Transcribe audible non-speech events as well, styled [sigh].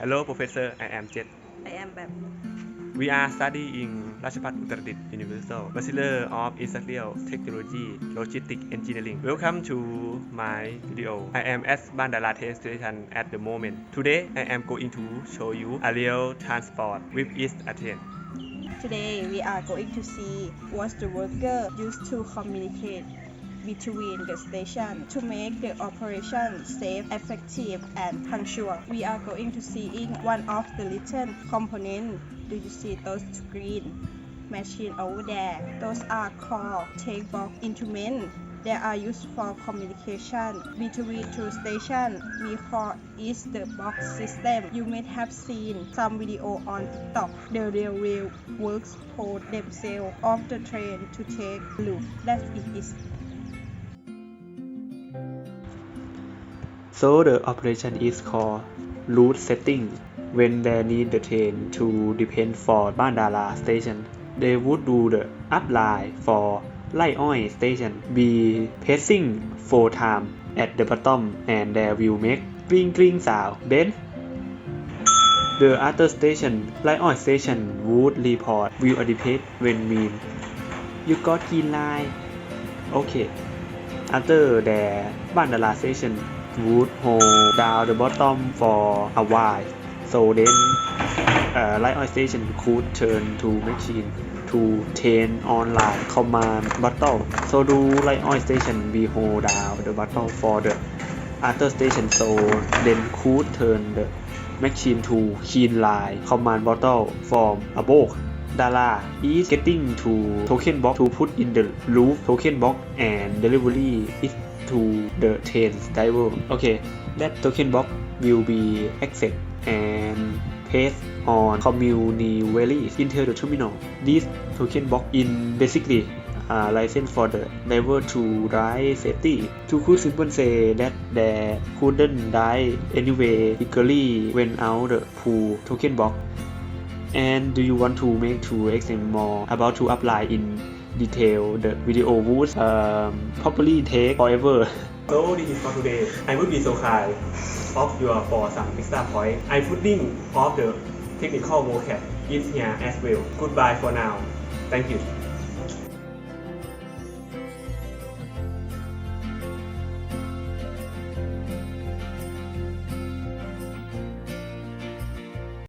Hello, Professor. I am Jet. I am We are studying Rajpat Uttaradit Universal Bachelor of Industrial Technology Logistics Engineering. Welcome to my video. I am at Bandara Train Station at the moment. Today, I am going to show you a real transport with East Athens. Today, we are going to see what the worker used to communicate between the station to make the operation safe, effective, and punctual. We are going to see in one of the little components. Do you see those green machine over there? Those are called take box instruments. They are used for communication between two stations. We call it the box system. You may have seen some video on TikTok. The railway works pull themselves off the train to take loop. That it is. So the operation is called route setting. When they need the train to depend for Bandara station, they would do the upline for Lai Oi station be pressing four times at the bottom and they will make cling cling sound. Then the other station, Lai Oi station would report will depend when mean you got green line. Okay. After the Bandara station would hold down the bottom for a while. So then uh, light oil station could turn to machine to turn online command bottle. So do light oil station be hold down the bottle for the other station so then could turn the machine to keen line command bottle from above. Dara is getting to token box to put in the loop token box and delivery it to the train driver. Okay, that token box will be accepted and placed on community into the terminal. This token box in basically uh, a license for the driver to drive safety. To could simply say that they couldn't die anyway legally when out the pool token box. And do you want to make to explain more about to apply in detail the video would um, probably take forever. [laughs] So this is for today. I would be so kind of your for some extra point. I putting of the technical vocab is here as well. Goodbye for now. Thank you.